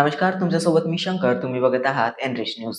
नमस्कार तुमच्यासोबत मी शंकर. तुम्ही बघत आहात एनरिच न्यूज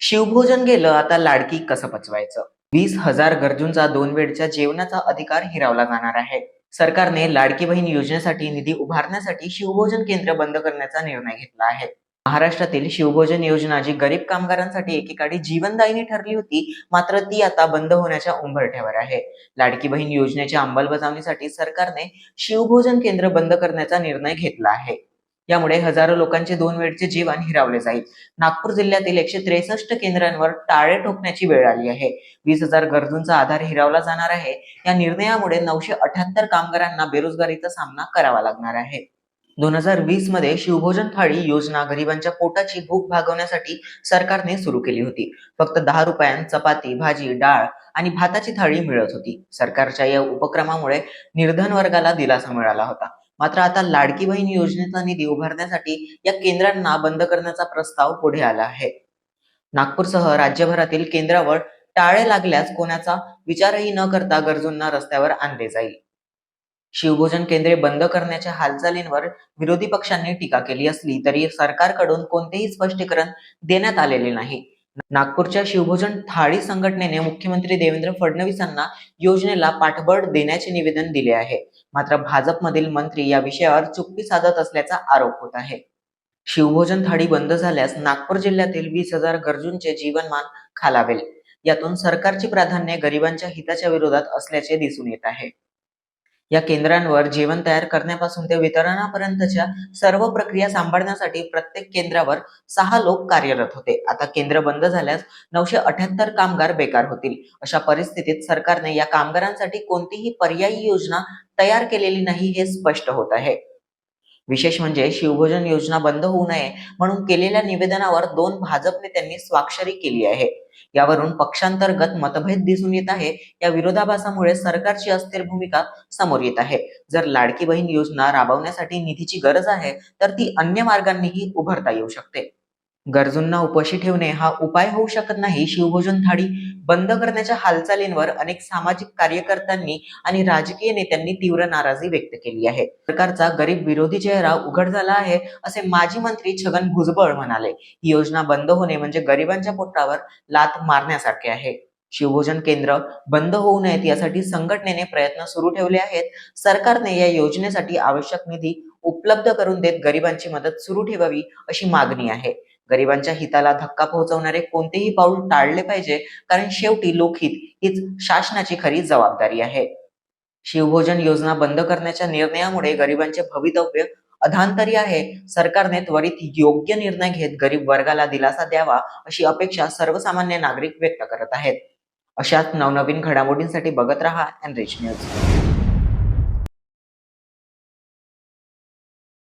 शिवभोजन गेलं आता लाडकी कसं पचवायचं? वीस हजार गरजूंचा दोन वेळच्या जेवणाचा अधिकार हिरावला जाणार आहे. सरकारने लाडकी बहीण योजनेसाठी निधी उभारण्यासाठी शिवभोजन केंद्र बंद करण्याचा निर्णय घेतला आहे. महाराष्ट्रातील शिवभोजन योजना जी गरीब कामगारांसाठी एकेकाळी जीवनदायिनी ठरली होती मात्र ती आता बंद होण्याच्या उंबरठ्यावर आहे. लाडकी बहीण योजनेच्या अंमलबजावणीसाठी सरकारने शिवभोजन केंद्र बंद करण्याचा निर्णय घेतला आहे. यामुळे हजारो लोकांचे दोन वेळचे जीवन हिरावले जाईल. नागपूर जिल्ह्यातील एकशे त्रेसष्ट केंद्रांवर टाळे ठोकण्याची वेळ आली आहे. वीस हजार गरजूंचा आधार हिरावला जाणार आहे. या निर्णयामुळे नऊशे अठ्याहत्तर कामगारांना बेरोजगारीचा सामना करावा लागणार आहे. दोन हजार वीसमध्ये शिवभोजन थाळी योजना गरिबांच्या पोटाची भूक भागवण्यासाठी सरकारने सुरू केली होती. फक्त दहा रुपयांत चपाती भाजी डाळ आणि भाताची थाळी मिळत होती. सरकारच्या या उपक्रमामुळे निर्धन वर्गाला दिलासा मिळाला होता. मात्र आता लाडकी बहीण योजनेचा निधी उभारण्यासाठी या केंद्रांना बंद करण्याचा प्रस्ताव पुढे आला आहे. नागपूरसह राज्यभरातील केंद्रावर टाळे लागल्यास कोणाचा विचारही न करता गरजूंना रस्त्यावर आणले जाईल. शिवभोजन केंद्रे बंद करण्याच्या हालचालींवर विरोधी पक्षांनी टीका केली असली तरी सरकारकडून कोणतेही स्पष्टीकरण देण्यात आलेले नाही. नागपूरच्या शिवभोजन थाळी संघटनेने मुख्यमंत्री देवेंद्र फडणवीसांना योजनेला पाठबळ देण्याचे निवेदन दिले आहे. मात्र भाजपमधील मंत्री या विषयावर चुप्पी साधत असल्याचा आरोप होत आहे. शिवभोजन थाळी बंद झाल्यास नागपूर जिल्ह्यातील वीस हजार गरजूंचे जीवनमान खालावेल. यातून सरकारची प्राधान्य गरिबांच्या हिताच्या विरोधात असल्याचे दिसून येत आहे. या केंद्रांवर जेवण तयार करण्यापासून ते वितरणापर्यंतच्या सर्व प्रक्रिया सांभाळण्यासाठी प्रत्येक केंद्रावर सहा लोक कार्यरत होते. आता केंद्र बंद झाल्यास नऊशे अठ्याहत्तर कामगार बेकार होतील. अशा परिस्थितीत सरकारने या कामगारांसाठी कोणतीही पर्यायी योजना तयार केलेली नाही हे स्पष्ट होत आहे. विशेष म्हणजे शिवभोजन योजना बंद होऊ नये म्हणून केलेल्या निवेदनावर दोन भाजप नेत्यांनी स्वाक्षरी केली आहे. यावरून पक्षांतर्गत मतभेद दिसून येत आहे. या विरोधाभासामुळे सरकारची अस्थिर भूमिका समोर येत आहे. जर लाडकी बहीण योजना राबवण्यासाठी निधीची गरज आहे तर ती अन्य मार्गांनीही उभारता येऊ शकते. गरजूंना उपाशी ठेवणे हा उपाय होऊ शकत नाही. शिवभोजन थाळी बंद करण्याच्या हालचालींवर अनेक सामाजिक कार्यकर्त्यांनी आणि राजकीय नेत्यांनी तीव्र नाराजी व्यक्त केली आहे. सरकारचा गरीब विरोधी चेहरा उघड झाला आहे असे माजी मंत्री छगन भुजबळ म्हणाले. ही योजना बंद होणे म्हणजे गरिबांच्या पोटावर लात मारण्यासारखे आहे. शिवभोजन केंद्र बंद होऊ नयेत यासाठी संघटनेने प्रयत्न सुरू ठेवले आहेत. सरकारने या योजनेसाठी आवश्यक निधी उपलब्ध करून देत गरिबांची मदत सुरू ठेवावी अशी मागणी आहे. गरिबांच्या हिताला धक्का पोहोचवणारे कोणतेही पाऊल टाळले पाहिजे कारण शेवटी लोकहित हीच शासनाची खरी जबाबदारी आहे. शिवभोजन योजना बंद करण्याच्या निर्णयामुळे गरिबांचे भवितव्य अधांतरी आहे. सरकारने त्वरित योग्य निर्णय घेत गरीब वर्गाला दिलासा द्यावा अशी अपेक्षा सर्वसामान्य नागरिक व्यक्त करत आहेत. अशाच नवनवीन घडामोडींसाठी बघत रहा एनरिच न्यूज